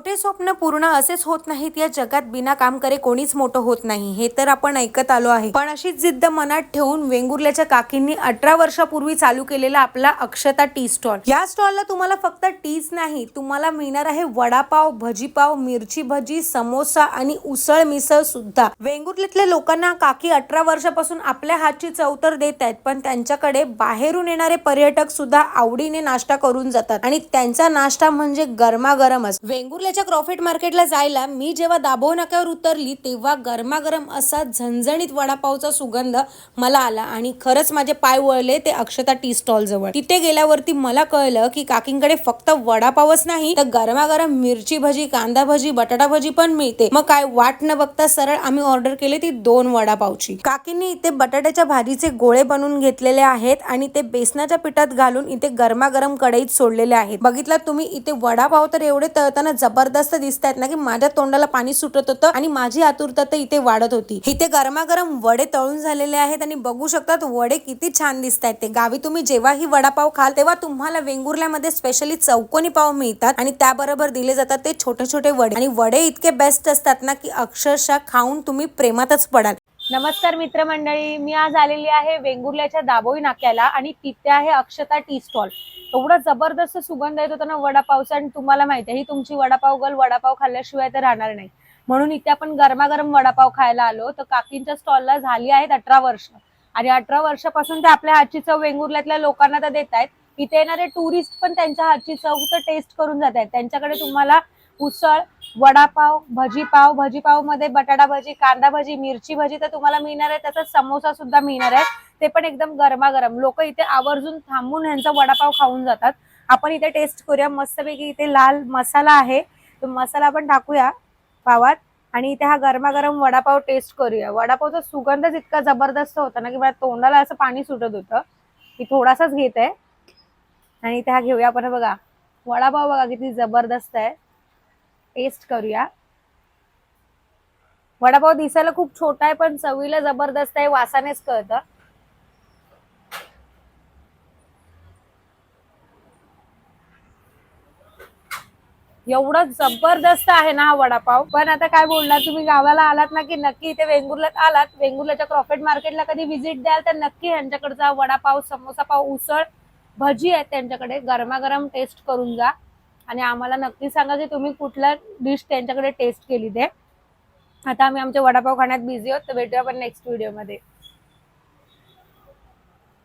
मोठे स्वप्न पूर्ण असेच होत नाहीत. या जगात बिना काम करे कोणीच मोठं होत नाही. हे तर आपण ऐकत आलो आहे. पण अशीच जिद्द मनात ठेवून वेंगुर्ल्याच्या काकींनी अठरा वर्षापूर्वी चालू केलेला आपला अक्षता टी स्टॉल. या स्टॉलला तुम्हाला फक्त टीच नाही तुम्हाला मिळणार आहे वडापाव भजीपाव मिरची भजी समोसा आणि उसळ मिसळ सुद्धा. वेंगुर्ल्यातल्या लोकांना काकी अठरा वर्षापासून आपल्या हातची चव तर देत आहेत पण त्यांच्याकडे बाहेरून येणारे पर्यटक सुद्धा आवडीने नाश्ता करून जातात. आणि त्यांचा नाश्ता म्हणजे गरमागरमच. त्याच्या क्रॉफिट मार्केटला जायला मी जेव्हा दाभोळ नाक्यावर उतरली तेव्हा गरमागरम असा झणझणीत वडापावचा सुगंध मला आला आणि खरंच माझे पाय वळले ते अक्षता टी स्टॉल जवळ. तिथे गेल्यावरती मला कळलं की काकींकडे फक्त वडापावच नाही तर गरमागरम मिरची भजी कांदा भजी बटाटा भजी पण मिळते. मग काय वाट न बघता सरळ आम्ही ऑर्डर केली ती दोन वडापावची. काकींनी इथे बटाट्याच्या भाजीचे गोळे बनवून घेतलेले आहेत आणि ते बेसनाच्या पिठात घालून इथे गरमागरम कढईत सोडलेले आहेत. बघितलं तुम्ही इथे वडापाव तर एवढे तळताना जबरदस्त दिसत आहेत ना की माझ्या तोंडाला पाणी सुटत होतं आणि माझी आतुरता तर इथे वाढत होती. इथे गरमागरम वडे तळून झालेले आहेत आणि बघू शकतात वडे किती छान दिसत आहेत ते. गावी तुम्ही जेव्हाही वडापाव खाल तेव्हा तुम्हाला वेंगुर्ल्यामध्ये स्पेशली चौकोनी पाव मिळतात आणि त्याबरोबर दिले जातात ते छोटे छोटे वडे. आणि वडे इतके बेस्ट असतात ना की अक्षरशः खाऊन तुम्ही प्रेमातच पडाल. नमस्कार मित्रमंडळी मी आज आलेली आहे वेंगुर्ल्याच्या दाबोई नाक्याला आणि तिथे आहे अक्षता टी स्टॉल. एवढा जबरदस्त सुगंध येत त्यांना ना वडापावचा आणि तुम्हाला माहिती आहे ही तुमची वडापाव गल वडापाव खाल्ल्याशिवाय तर राहणार नाही. म्हणून इथे आपण गरमागरम वडापाव खायला आलो. तर काकींच्या स्टॉलला झाली आहेत अठरा वर्ष. आणि अठरा वर्षापासून ते आपल्या हातची चव वेंगुर्ल्यातल्या लोकांना तर देत आहेत इथे येणारे टुरिस्ट पण त्यांच्या हातची चव तर टेस्ट करून जात आहेत त्यांच्याकडे तुम्हाला उसळ वडापाव भजीपाव भजीपावमध्ये बटाटा भजी कांदा भजी मिरची भजी तर तुम्हाला मिळणार आहे. त्याचा समोसा सुद्धा मिळणार आहे. ते पण एकदम गरमागरम. लोक इथे आवर्जून थांबून ह्यांचा वडापाव खाऊन जातात. आपण इथे टेस्ट करूया. मस्तपैकी इथे लाल मसाला आहे. तो मसाला आपण टाकूया पावात आणि इथे हा गरमागरम वडापाव टेस्ट करूया. वडापावचा सुगंधच इतका जबरदस्त होता ना की मला तोंडाला असं पाणी सुटत होतं. मी थोडासाच घेत. आहे आणि इथे हा घेऊया आपण. बघा वडापाव बघा किती जबरदस्त आहे. टेस्ट करूया. वडापाव दिसायला खूप छोटा आहे पण चवीला जबरदस्त आहे वासानेच कळतं. एवढं जबरदस्त आहे ना हा वडापाव. पण आता काय बोलणार तुम्ही गावाला आलात ना की नक्की इथे वेंगुर्ला आलात वेंगुर्ल्याच्या क्रॉफेट मार्केटला कधी व्हिजिट द्याल तर नक्की यांच्याकडचा वडापाव समोसा पाव उसळ भजी आहेत त्यांच्याकडे. गरमागरम टेस्ट करून जा. आणि आम्हाला नक्की सांगा की तुम्ही कुठला डिश त्यांच्याकडे टेस्ट केली ते. आता आम्ही आमच्या वडापाव खाण्यात बिझी आहोत तर भेटूया आपण नेक्स्ट व्हिडिओमध्ये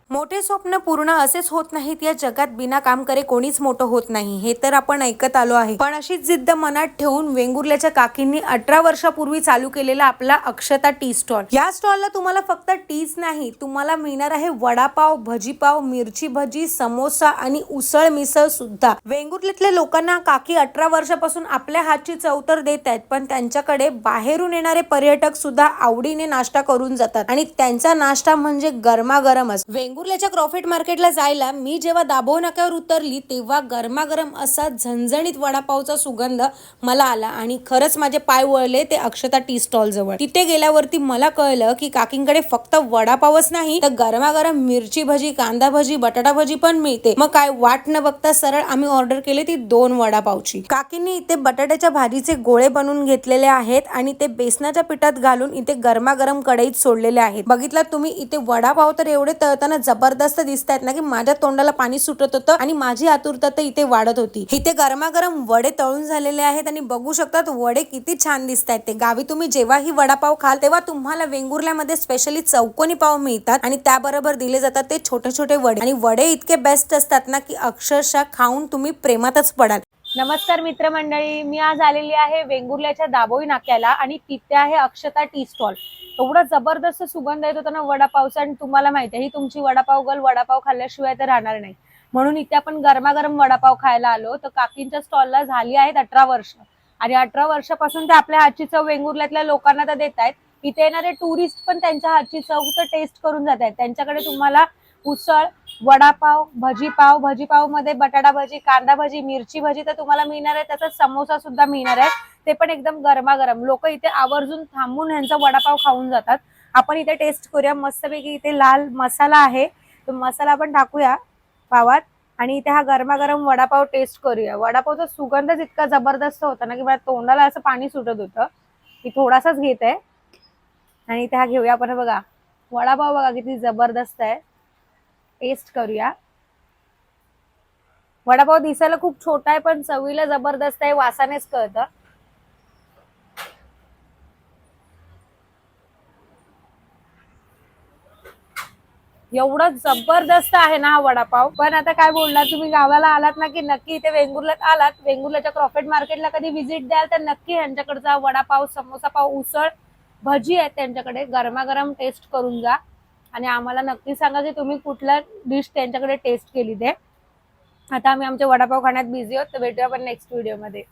मोठे स्वप्न पूर्ण असेच होत नाहीत. या जगात बिना काम करे कोणीच मोठं होत नाही. हे तर आपण ऐकत आलो आहे. पण अशीच जिद्द मनात ठेवून वेंगुर्ल्याच्या काकींनी अठरा वर्षापूर्वी चालू केलेला आपला अक्षता टी स्टॉल. या स्टॉलला तुम्हाला फक्त टीच नाही तुम्हाला मिळणार आहे वडापाव भजीपाव मिरची भजी समोसा आणि उसळ मिसळ सुद्धा. वेंगुर्ल्यातल्या लोकांना काकी अठरा वर्षापासून आपल्या हातची चव तर देत आहेत पण त्यांच्याकडे बाहेरून येणारे पर्यटक सुद्धा आवडीने नाश्ता करून जातात. आणि त्यांचा नाश्ता म्हणजे गरमागरमच. वेंग वेंगुर्ल्याच्या क्रॉफिट मार्केटला जायला मी जेव्हा दाभोळ नाक्यावर उतरली तेव्हा गरमागरम असा झणझणीत वडापावचा सुगंध मला आला आणि खरंच माझे पाय वळले ते अक्षता टी स्टॉल जवळ. तिथे गेल्यावरती मला कळलं की काकींकडे फक्त वडापावच नाही तर गरमागरम मिरची भजी कांदा भजी बटाटा भजी पण मिळते. मग काय वाट न बघता सरळ आम्ही ऑर्डर केली ती दोन वडापावची. काकींनी इथे बटाट्याच्या भाजीचे गोळे बनवून घेतलेले आहेत आणि ते बेसनाच्या पिठात घालून इथे गरमागरम कढईत सोडलेले आहेत. बघितलं तुम्ही इथे वडापाव तर एवढे तळताना जबरदस्त दिसत आहेत ना की माझ्या तोंडाला पाणी सुटत होतं आणि माझी आतुरता तर इथे वाढत होती. इथे गरमागरम वडे तळून झालेले आहेत आणि बघू शकतात वडे किती छान दिसत आहेत ते. गावी तुम्ही जेव्हाही वडापाव खाल तेव्हा तुम्हाला वेंगुर्ल्यामध्ये स्पेशली चौकोनी पाव मिळतात आणि त्याबरोबर दिले जातात ते छोटे छोटे वडे. आणि वडे इतके बेस्ट असतात ना की अक्षरशः खाऊन तुम्ही प्रेमातच पडाल. नमस्कार मित्रमंडळी मी आज आलेली आहे वेंगुर्ल्याच्या दाबोई नाक्याला आणि तिथे आहे अक्षता टी स्टॉल. एवढा जबरदस्त सुगंध येत होता ना वडापावचा आणि तुम्हाला माहिती आहे ही तुमची वडापाव गल वडापाव खाल्ल्याशिवाय तर राहणार नाही. म्हणून इथे आपण गरमागरम वडापाव खायला आलो. तर काकींच्या स्टॉलला झाली आहेत अठरा वर्ष. आणि अठरा वर्षापासून ते आपल्या हातची चव वेंगुर्ल्यातल्या लोकांना तर देत आहेत. इथे येणारे टुरिस्ट पण त्यांच्या हातची चव तर टेस्ट करून जात आहेत. त्यांच्याकडे तुम्हाला उसळ वडापाव भजीपाव भजीपावमध्ये बटाटा भजी कांदा भजी मिरची भजी तर तुम्हाला मिळणार आहे. त्याचा समोसा सुद्धा मिळणार आहे. ते पण एकदम गरमागरम. लोक इथे आवर्जून थांबून ह्यांचा वडापाव खाऊन जातात. आपण इथे टेस्ट करूया. मस्तपैकी इथे लाल मसाला आहे. तो मसाला आपण टाकूया पावात आणि इथे हा गरमागरम वडापाव टेस्ट करूया. वडापावचा सुगंधच इतका जबरदस्त होता ना की मला तोंडाला असं पाणी सुटत होतं. मी थोडासाच घेत. आहे आणि इथे हा घेऊया आपण. बघा वडापाव बघा किती जबरदस्त आहे. टेस्ट करूया. वडापाव दिसायला खूप छोटा आहे पण चवीला जबरदस्त आहे वासानेच कळतं. एवढं जबरदस्त आहे ना हा वडापाव. पण आता काय बोलणार तुम्ही गावाला आलात ना की नक्की इथे वेंगुर्ल्यात आलात वेंगुर्ल्याच्या क्रॉफेट मार्केटला कधी व्हिजिट द्याल तर नक्की यांच्याकडचा वडापाव समोसा पाव उसळ भजी आहेत त्यांच्याकडे. गरमागरम टेस्ट करून जा. आणि आम्हाला नक्की सांगा की तुम्ही कुठला डिश त्यांच्याकडे टेस्ट केली ते. आता आम्ही आमच्या वडापाव खाण्यात बिझी आहोत तर भेटूया आपण नेक्स्ट व्हिडिओमध्ये